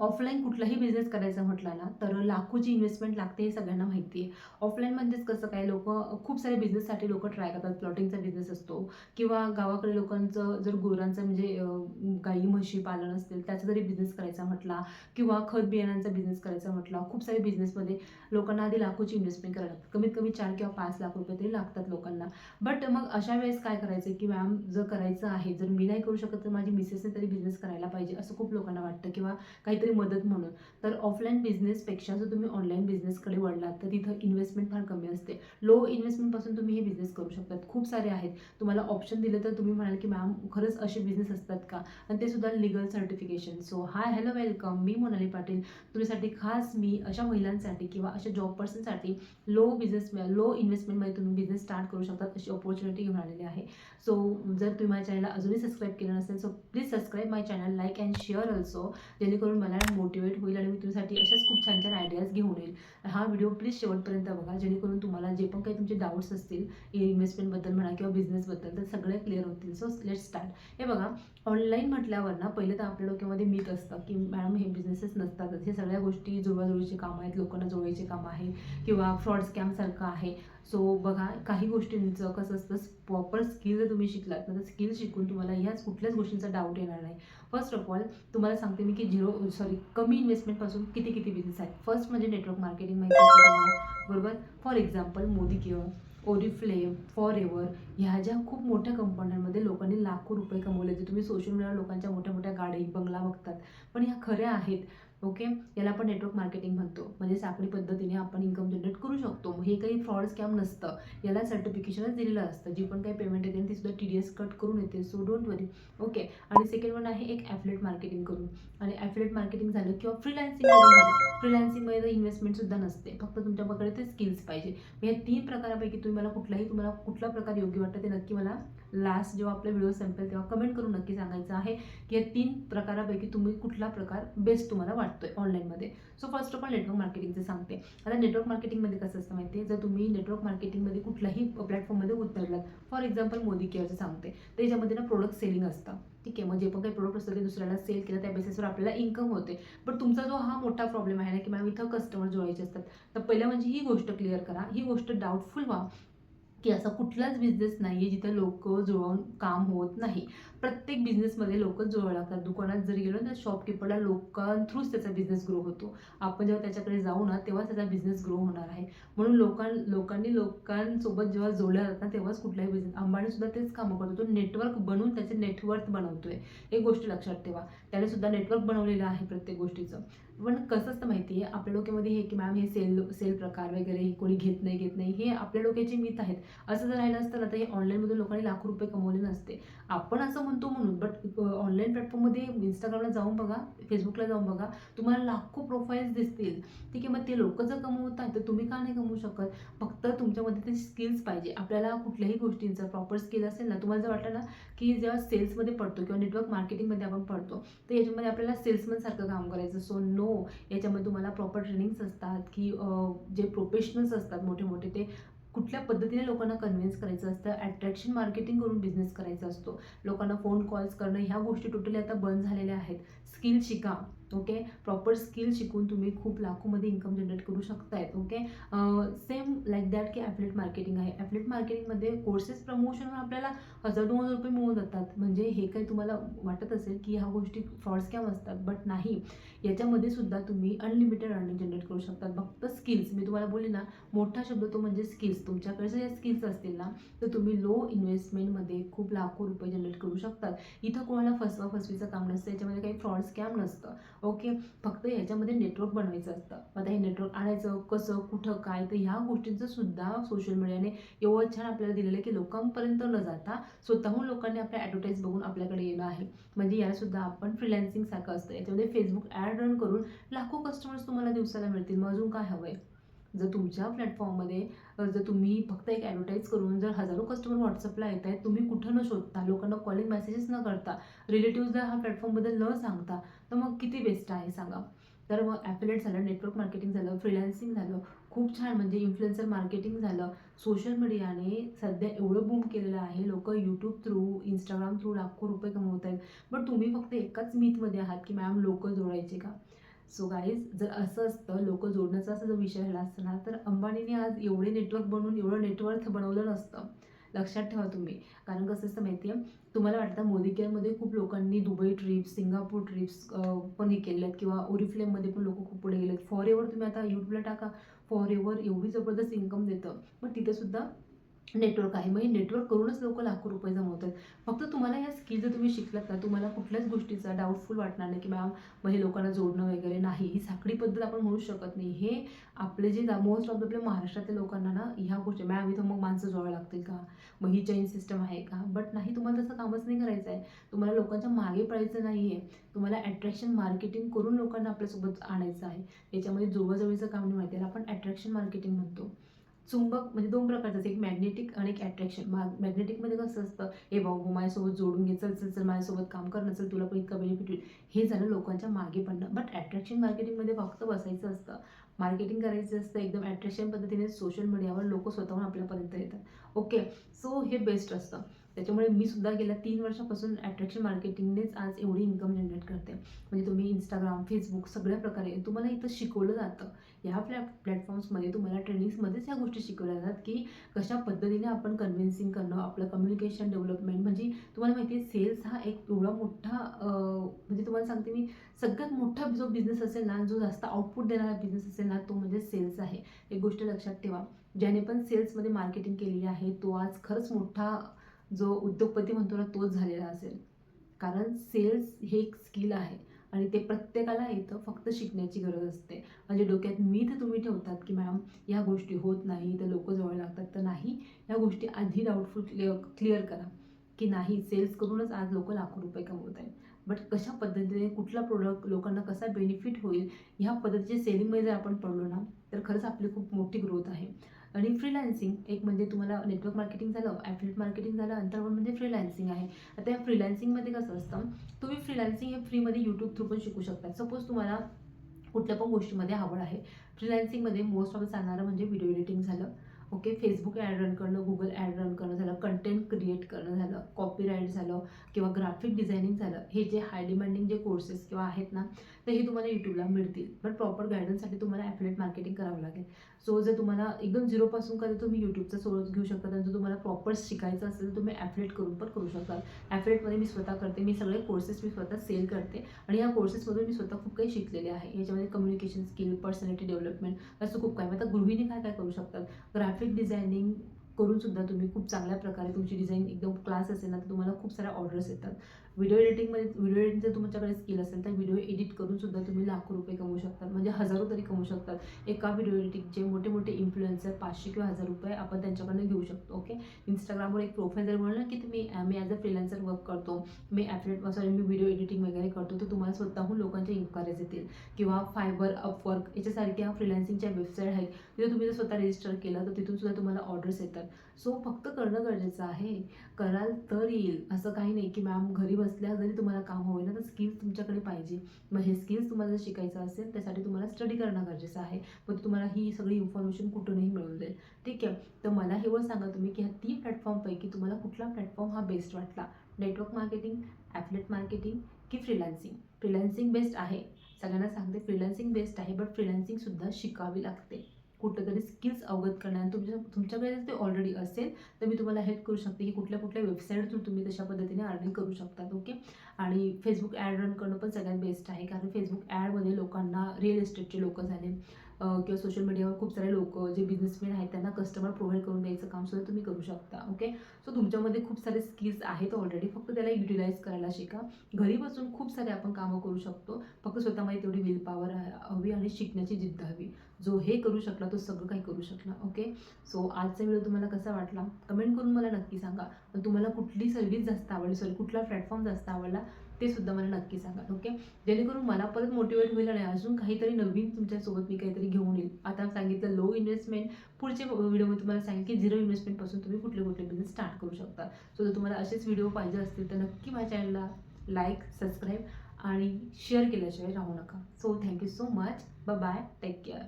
Offline कुठलाही business करायचा म्हटला ना तर लाखोची इन्व्हेस्टमेंट लागते हे सगळ्यांना माहिती आहे ऑफलाईनमध्येच कसं काय लोक खूप सारे बिझनेससाठी लोक ट्राय करतात. प्लॉटिंगचा बिझनेस असतो. किंवा गावाकडे लोकांचं जर गुरांचं म्हणजे गाई म्हशी पालन असतील त्याचा जरी बिझनेस करायचा म्हटला किंवा खत बियाणांचा बिझनेस करायचा म्हटला खूप सारे बिझनेसमध्ये लोकांना आधी लाखोची इन्व्हेस्टमेंट करायला लागतात कमीत कमी चार किंवा पाच लाख रुपये तरी लागतात लोकांना. बट मग अशा वेळेस काय करायचं की मॅम जर करायचं आहे जर मी नाही करू शकत तर माझी मिसेसने तरी बिझनेस करायला पाहिजे असं खूप लोकांना वाटतं. किंवा काहीतरी मदत म्हणून. तर ऑफलाईन बिझनेसपेक्षा जर तुम्ही ऑनलाईन बिझनेसकडे वळलात तर तिथं इन्व्हेस्टमेंट फार कमी असते. लो इन्व्हेस्टमेंटपासून तुम्ही हे बिझनेस करू शकतात. खूप सारे आहेत. तुम्हाला ऑप्शन दिलं तर तुम्ही म्हणाल की मॅम खरंच असे बिझनेस असतात का? आणि ते सुद्धा legal certification so hi hello welcome मी मोनाली पाटील. तुमच्यासाठी खास मी अशा महिलांसाठी किंवा अशा जॉब पर्सनसाठी लो बिझनेस लो इन्व्हेस्टमेंटमध्ये तुम्ही बिझनेस स्टार्ट करू शकतात अशी ऑपॉर्च्युनिटी घेऊन आलेली आहे. सो जर तुम्ही माझ्या चॅनलला अजूनही सबस्क्राईब केलं नसेल so please subscribe my channel like and share also जेणेकरून मला मोटिवेट होईल आणि मी तुमच्यासाठी अशाच खूप छान छान आयडियाज घेऊन येईल. हा व्हिडिओ प्लीज शेवटपर्यंत बघा. जेणेकरून तुम्हाला जे पण काही तुमचे डाऊट्स असतील इन्व्हेस्टमेंटबद्दल म्हणा किंवा बिझनेसबद्दल तर सगळे क्लिअर होतील. सो लेट स्टार्ट हे बघा ऑनलाईन म्हटल्यावर ना पहिले तर आपल्या डोक्यामध्ये मीत असतं की मॅडम हे बिझनेसेस नसतातच. हे सगळ्या गोष्टी जुळवाजुळीचे कामं आहेत. लोकांना जुळवायचे काम आहे. किंवा फ्रॉड स्कॅमसारखं आहे. सो बघा काही गोष्टींचं कसं असतं प्रॉपर स्किल जर तुम्ही शिकलात तर स्किल शिकून तुम्हाला ह्याच कुठल्याच गोष्टींचा डाऊट येणार नाही. फर्स्ट ऑफ ऑल तुम्हाला सांगते मी की झिरो सॉरी कमी इन्व्हेस्टमेंटपासून किती किती बिझनेस आहेत? फर्स्ट म्हणजे नेटवर्क मार्केटिंग माहिती बरोबर? For example Modicare Oriflame forever ह्या ज्या खूप मोठ्या कंपन्यांमध्ये लोकांनी लाखो रुपये कमवले जे तुम्ही सोशल मीडियावर लोकांच्या मोठ्या मोठ्या गाडी बंगला बघतात. पण ह्या खऱ्या आहेत. ओके? याला आपण नेटवर्क मार्केटिंग म्हणतो. म्हणजे साखळी पद्धतीने आपण इन्कम जनरेट करू शकतो. हे काही फ्रॉड स्कॅम नसतं. याला सर्टिफिकेशनच दिलेलं असतं. जी पण काही पेमेंट येते ती सुद्धा टी डी एस कट करून येते. सो डोंट वरी ओके आणि सेकंड वन आहे एक ॲफलेट मार्केटिंग करून. आणि ॲफलेट मार्केटिंग झालं किंवा फ्रीलान्सिंग झालं. फ्रीलान्सिंगमध्ये तर इन्व्हेस्टमेंटसुद्धा नसते. फक्त तुमच्याकडे ते स्किल्स पाहिजे. या तीन प्रकारापैकी तुम्ही मला कुठलाही तुम्हाला कुठला प्रकार योग्य वाटतं ते नक्की मला लास्ट जेव्हा आपला व्हिडिओ संपेल तेव्हा कमेंट करून नक्की सांगायचं आहे की या तीन प्रकारापैकी तुम्ही कुठला प्रकार बेस्ट तुम्हाला वाटतोय ऑनलाईनमध्ये so first of all network मार्केटिंगचं सांगते. आता नेटवर्क मार्केटिंगमध्ये कसं असतं माहिती आहे जर तुम्ही नेटवर्क मार्केटिंगमध्ये कुठल्याही प्लॅटफॉर्ममध्ये उतरलात फॉर एक्झाम्पल मोदी केअरचं सांगते त्याच्यामध्ये ना प्रोडक्ट सेलिंग असतं. ठीक आहे? मग जे पण काही प्रोडक्ट असतं ते दुसऱ्याला सेल केलं त्या बेसिसवर आपल्याला इन्कम होते. बट तुमचा जो हा मोठा प्रॉब्लेम आहे ना की मॅम इथं कस्टमर जोडायचे असतात. तर पहिलं म्हणजे ही गोष्ट क्लिअर करा. ही गोष्ट डाऊटफुल व्हा. की असा कुठलाच बिझनेस नाही आहे जिथे लोक जुळवून काम होत नाही. प्रत्येक बिझनेसमध्ये लोक जुळवं लागतात. दुकानात जरी गेलो तर शॉपकीपरला लोकांथ्रूच त्याचा बिझनेस ग्रो होतो. आपण जेव्हा त्याच्याकडे जाऊ ना तेव्हाच त्याचा बिझनेस ग्रो होणार आहे. म्हणून लोकां लोकांनी लोकांसोबत जेव्हा जोडल्या जातात ना तेव्हाच कुठलाही बिझनेस अंबानीसुद्धा तेच कामं करतो. तो नेटवर्क बनवून त्याचे नेटवर्क बनवतोय. एक गोष्ट लक्षात ठेवा. त्याने सुद्धा नेटवर्क बनवलेलं आहे प्रत्येक गोष्टीचं. पण कसं असतं माहिती आहे? आपल्या डोक्यामध्ये हे की मॅम हे सेल सेल प्रकार वगैरे हे कोणी घेत नाही घेत नाही हे आपल्या डोक्याची मित आहेत. असं जर राहिलं असतं ना तर हे ऑनलाईनमधून लोकांनी लाखो रुपये कमवले नसते. आपण असं म्हणतो म्हणून बट ऑनलाईन प्लॅटफॉर्ममध्ये इंस्टाग्रामला जाऊन बघा फेसबुकला जाऊन बघा तुम्हाला लाखो प्रोफाईल्स दिसतील. ठीक आहे मग ते लोक जर कमवत आहेत तर तुम्ही का नाही कमवू शकत? फक्त तुमच्यामध्ये ते स्किल्स पाहिजे. आपल्याला कुठल्याही गोष्टींचं प्रॉपर स्किल असेल ना तुम्हाला जर वाटलं ना की जेव्हा सेल्समध्ये पडतो किंवा नेटवर्क मार्केटिंगमध्ये आपण पडतो तर याच्यामध्ये आपल्याला सेल्समनसारखं काम करायचं. सो नो याच्यामध्ये तुम्हाला प्रॉपर ट्रेनिंग्स असतात की जे प्रोफेशनल्स असतात मोठे मोठे ते कुठल्या पद्धतीने लोकांना कन्व्हिन्स करायचं असतं अट्रॅक्शन मार्केटिंग करून बिझनेस करायचा असतो लोकांना फोन कॉल्स करणं ह्या गोष्टी टोटली आता बंद झालेल्या आहेत. स्किल शिका. ओके प्रॉपर स्किल शिकून तुम्ही खूप लाखोमध्ये इन्कम जनरेट करू शकतायत ओके सेम लाईक दॅट की ॲफलेट मार्केटिंग आहे. ॲफलेट मार्केटिंगमध्ये कोर्सेस प्रमोशनवर आपल्याला हजार दोन हजार रुपये मिळून जातात. म्हणजे हे काही तुम्हाला वाटत असेल की ह्या गोष्टी फ्रॉड स्कॅम असतात बट नाही. याच्यामध्ये सुद्धा तुम्ही अनलिमिटेड अर्निंग जनरेट करू शकतात. फक्त स्किल्स मी तुम्हाला बोलले ना मोठा शब्द तो म्हणजे स्किल्स तुमच्याकडे जर या स्किल्स असतील ना तर तुम्ही लो इन्व्हेस्टमेंटमध्ये खूप लाखो रुपये जनरेट करू शकतात. इथं कोणाला फसवा फसवीचं काम नसतं. याच्यामध्ये काही फ्रॉड स्कॅम नसतं. ओके? फक्त याच्यामध्ये नेटवर्क बनवायचं असतं. आता हे नेटवर्क आणायचं कसं कुठं काय तर ह्या गोष्टींचं सुद्धा सोशल मीडियाने एवढं छान आपल्याला दिलेलं आहे की लोकांपर्यंत न जाता स्वतःहून लोकांनी आपल्या ॲडव्हर्टाईज बघून आपल्याकडे येणं आहे. म्हणजे याला सुद्धा आपण फ्रीलॅन्सिंग सारखं असतं. याच्यामध्ये फेसबुक ॲड रन करून लाखो कस्टमर्स तुम्हाला दिवसाला मिळतील. मग अजून काय हवं आहे जर तुमच्या प्लॅटफॉर्ममध्ये जर तुम्ही फक्त एक ॲडव्हर्टाईज करून जर हजारो कस्टमर व्हॉट्सअपला येत आहेत तुम्ही कुठं न शोधता लोकांना कॉलिंग मेसेजेस न करता रिलेटिव्ह जर हा प्लॅटफॉर्मबद्दल न सांगता तर मग किती बेस्ट आहे सांगा? तर मग ॲफिलेट झालं नेटवर्क मार्केटिंग झालं फ्रीलान्सिंग झालं खूप छान म्हणजे इन्फ्लुएन्सर मार्केटिंग झालं. सोशल मीडियाने सध्या एवढं बूम केलेलं आहे लोक यूट्यूब थ्रू इंस्टाग्राम थ्रू लाखो रुपये कमवत आहेत बट तुम्ही फक्त एकाच मीथमध्ये आहात की मॅम लोक जोडायचे का? सो गाईज जर असं असतं लोक जोडण्याचा असा जर विषय झाला असताना तर अंबानीने आज एवढे नेटवर्क बनवून एवढं नेटवर्क बनवलं नसतं. लक्षात ठेवा तुम्ही. कारण कसं असतं माहिती आहे तुम्हाला वाटतं मोदी केअरमध्ये खूप लोकांनी दुबई ट्रिप्स सिंगापूर ट्रिप्स पण हे केले आहेत किंवा ओरिफ्लेममध्ये पण लोक खूप पुढे गेले आहेत फॉर एव्हर तुम्ही आता यूट्यूबला टाका. फॉर एव्हर एवढी जबरदस्त इन्कम देतं. पण तिथेसुद्धा नेटवर्क आहे. मग हे नेटवर्क करूनच लोक लाखो रुपये जमवतात. फक्त तुम्हाला या स्किल जर तुम्ही शिकलात ना तुम्हाला कुठल्याच गोष्टीचा डाऊटफुल वाटणार नाही की मॅम मग हे लोकांना जोडणं वगैरे नाही. ही साखळी पद्धत आपण म्हणू शकत नाही. हे आपले जे मोस्ट ऑफ आपल्या महाराष्ट्रातल्या लोकांना ना ह्या गोष्टी मॅम इथं मग माणसं जोडावं लागतील का? मग ही चेन सिस्टम आहे का? बट नाही तुम्हाला तसं कामच नाही करायचं आहे तुम्हाला लोकांच्या मागे पडायचं नाही आहे तुम्हाला अट्रॅक्शन मार्केटिंग करून लोकांना आपल्यासोबत आणायचं आहे. याच्यामध्ये जवळजवळचं काम नाही माहिती. आहे आपण अट्रॅक्शन मार्केटिंग म्हणतो. चुंबक म्हणजे दोन प्रकारचं असतं एक मॅग्नेटिक आणि एक अट्रॅक्शन मॅग्नेटिकमध्ये कसं असतं हे भाऊ हो, माझ्यासोबत जोडून घे चल चल चल माझ्यासोबत काम कर नसेल तुला पण इतकं बेनिफिट होईल. हे झालं लोकांच्या मागे पडणं. बट अट्रॅक्शन मार्केटिंगमध्ये फक्त बसायचं असतं. मार्केटिंग करायचं असतं एकदम अट्रॅक्शन पद्धतीने सोशल मीडियावर लोक स्वतःहून आपल्यापर्यंत येतात. ओके सो हे बेस्ट असतं. त्याच्यामुळे मी सुद्धा गेल्या तीन वर्षापासून अट्रॅक्शन मार्केटिंगनेच आज एवढी इन्कम जनरेट करते. म्हणजे तुम्ही इंस्टाग्राम फेसबुक सगळ्या प्रकारे तुम्हाला इथं शिकवलं जातं. ह्या प्लॅ प्लॅटफॉर्म्समध्ये तुम्हाला ट्रेनिंग्समध्येच ह्या गोष्टी शिकवल्या जातात की कशा पद्धतीने आपण कन्व्हिन्सिंग करणं आपलं कम्युनिकेशन डेव्हलपमेंट म्हणजे तुम्हाला माहिती आहे सेल्स हा एक एवढा मोठा म्हणजे तुम्हाला सांगते मी सगळ्यात मोठा जो बिझनेस असेल ना जो जास्त आउटपुट देणारा बिझनेस असेल ना तो म्हणजे सेल्स आहे. एक गोष्ट लक्षात ठेवा. ज्याने पण सेल्समध्ये मार्केटिंग केलेली आहे तो आज खरंच मोठा जो उद्योगपती म्हणतो ना तोच झालेला असेल. कारण सेल्स हे एक स्किल आहे आणि ते प्रत्येकाला येतं फक्त शिकण्याची गरज असते. म्हणजे डोक्यात मीठ तुम्ही ठेवतात की मॅम या गोष्टी होत नाही तर लोक जवळ लागतात. तर नाही या गोष्टी आधी डाऊटफुल क्लिअर क्लिअर करा. की नाही सेल्स करूनच आज लोक लाखो रुपये कमवत आहेत. बट कशा पद्धतीने कुठला प्रोडक्ट लोकांना कसा बेनिफिट होईल ह्या पद्धतीचे सेलिंगमध्ये जर आपण पडलो ना तर खरंच आपली खूप मोठी ग्रोथ आहे. आणि फ्रीलान्सिंग एक म्हणजे तुम्हाला नेटवर्क मार्केटिंग झालं ॲफिलेट मार्केटिंग झालं अंतर्गत म्हणजे फ्रीलान्सिंग आहे. आता या फ्रीलान्सिंगमध्ये कसं असतं तुम्ही फ्रीलान्सिंग हे फ्रीमध्ये यूट्यूब थ्रू पण शिकू शकता. सपोज तुम्हाला कुठल्या पण गोष्टीमध्ये आवड आहे. फ्रीलान्सिंगमध्ये मोस्ट ऑफ चालणारं म्हणजे व्हिडिओ एडिटिंग झालं. ओके फेसबुक ॲड रन करणं गुगल ॲड रन करणं झालं कंटेंट क्रिएट करणं झालं कॉपीराईट झालं किंवा ग्राफिक डिझायनिंग झालं हे जे हाय डिमांडिंग जे कोर्सेस किंवा आहेत ना तर हे तुम्हाला यूट्यूबला मिळतील. पण प्रॉपर गायडन्ससाठी तुम्हाला ॲफिलेट मार्केटिंग करावं लागेल. सो जर तुम्हाला एकदम झिरोपासून कधी तुम्ही यूट्यूबचा सोर्स घेऊ शकता आणि जर तुम्हाला प्रॉपर शिकायचं असेल तर तुम्ही ॲफिलेट करून पण करू शकता. ॲफिलेटमध्ये मी स्वतः करते मी सगळे कोर्सेस मी स्वतः सेल करते आणि या कोर्सेसमधून मी स्वतः खूप काही शिकलेले आहे. याच्यामध्ये कम्युनिकेशन स्किल पर्सनॅलिटी डेव्हलपमेंट असं खूप काही. आता गृहिणी काय काय करू शकतात? ग्राफिक डिझायनिंग करून सुद्धा तुम्ही खूप चांगल्या प्रकारे तुमची डिझाईन एकदम क्लास असेल ना तर तुम्हाला खूप साऱ्या ऑर्डर्स येतात. व्हिडिओ एडिटिंगमध्ये व्हिडिओ एडिटिंग जर तुमच्याकडे स्किल असेल तर व्हिडिओ एडिट करून सुद्धा तुम्ही लाखो रुपये कमवू शकतात म्हणजे हजारो तरी कमवू शकतात एका व्हिडिओ एडिटिंगचे मोठे मोठे इन्फ्लुएन्सर पाचशे किंवा हजार रुपये आपण त्यांच्याकडनं घेऊ शकतो ओके इंस्टाग्रामवर एक प्रोफाईल जर म्हणलं की तुम्ही मी ॲज अ फ्रीलान्सर वर्क करतो. मी ॲफलेट सॉरी मी व्हिडिओ एडिटिंग वगैरे करतो तर तुम्हाला स्वतःहून लोकांचे इन्क्वायरीज येतील. किंवा फायबर अपवर्क याच्यासारख्या फ्रीलान्सिंगच्या वेबसाईट आहेत. तिथे तुम्ही जर स्वतः रजिस्टर केलं तर तिथून सुद्धा तुम्हाला ऑर्डर्स येतात. सो फक्त करणं गरजेचं आहे. कराल तर येईल. असं काही नाही की मॅम घरी बसल्या जरी तुम्हाला काम होईल ना तर स्किल्स तुमच्याकडे पाहिजे. मग हे स्किल्स तुम्हाला जर शिकायचं असेल त्यासाठी तुम्हाला स्टडी करणं गरजेचं आहे. मग तुम्हाला ही सगळी इन्फॉर्मेशन कुठूनही मिळून जाईल. ठीक आहे? तर मला हे सांगा तुम्ही की ह्या तीन प्लॅटफॉर्मपैकी तुम्हाला कुठला प्लॅटफॉर्म हा बेस्ट वाटला? नेटवर्क मार्केटिंग ॲफलेट मार्केटिंग की फ्रीलान्सिंग फ्रीलान्सिंग बेस्ट आहे. सगळ्यांना सांगते फ्रीलान्सिंग बेस्ट आहे बट फ्रीलान्सिंगसुद्धा शिकावी लागते. कुठंतरी स्किल्स अवगत करणार. तुमच्या तुमच्याकडे जर ते ऑलरेडी असेल तर मी तुम्हाला हेल्प करू शकते की कुठल्या कुठल्या वेबसाईटतून तुम्ही तशा पद्धतीने अर्निंग करू शकतात ओके आणि फेसबुक ॲड रन करणं पण सगळ्यात बेस्ट आहे. कारण फेसबुक ॲडमध्ये लोकांना रिअल इस्टेटचे लोक झाले. किंवा सोशल मीडियावर खूप सारे लोक जे बिझनेसमॅन आहेत त्यांना कस्टमर प्रोव्हाइड करून द्यायचं काम सुद्धा तुम्ही करू शकता ओके सो तुमच्यामध्ये खूप सारे स्किल्स आहेत ऑलरेडी फक्त त्याला युटिलाइज करायला शिका. घरी बसून खूप सारे आपण कामं करू शकतो. फक्त स्वतःमध्ये तेवढी विल पॉवर हवी आणि शिकण्याची जिद्द हवी. जो हे करू शकला तो सगळं काही करू शकला ओके सो आजचा व्हिडिओ तुम्हाला कसा वाटला? कमेंट करून मला नक्की सांगा. पण तुम्हाला कुठली सर्व्हिस जास्त आवडली? सॉरी कुठला प्लॅटफॉर्म जास्त आवडला? ते सुद्धा मला नक्की सांगा ओके जेणेकरून मला परत मोटिवेट होईल आणि अजून काहीतरी नवीन तुमच्यासोबत मी काहीतरी घेऊन येईल. आता सांगितलं लो इन्व्हेस्टमेंट पुढचे व्हिडिओमध्ये तुम्हाला सांगेल की झिरो इन्व्हेस्टमेंटपासून तुम्ही कुठले कुठले बिझनेस स्टार्ट करू शकता. सो जर तुम्हाला असेच व्हिडिओ पाहिजे असतील तर नक्की माझ्या चॅनलला लाईक सबस्क्राईब आणि शेअर केल्याशिवाय राहू नका. So thank you so much bye take care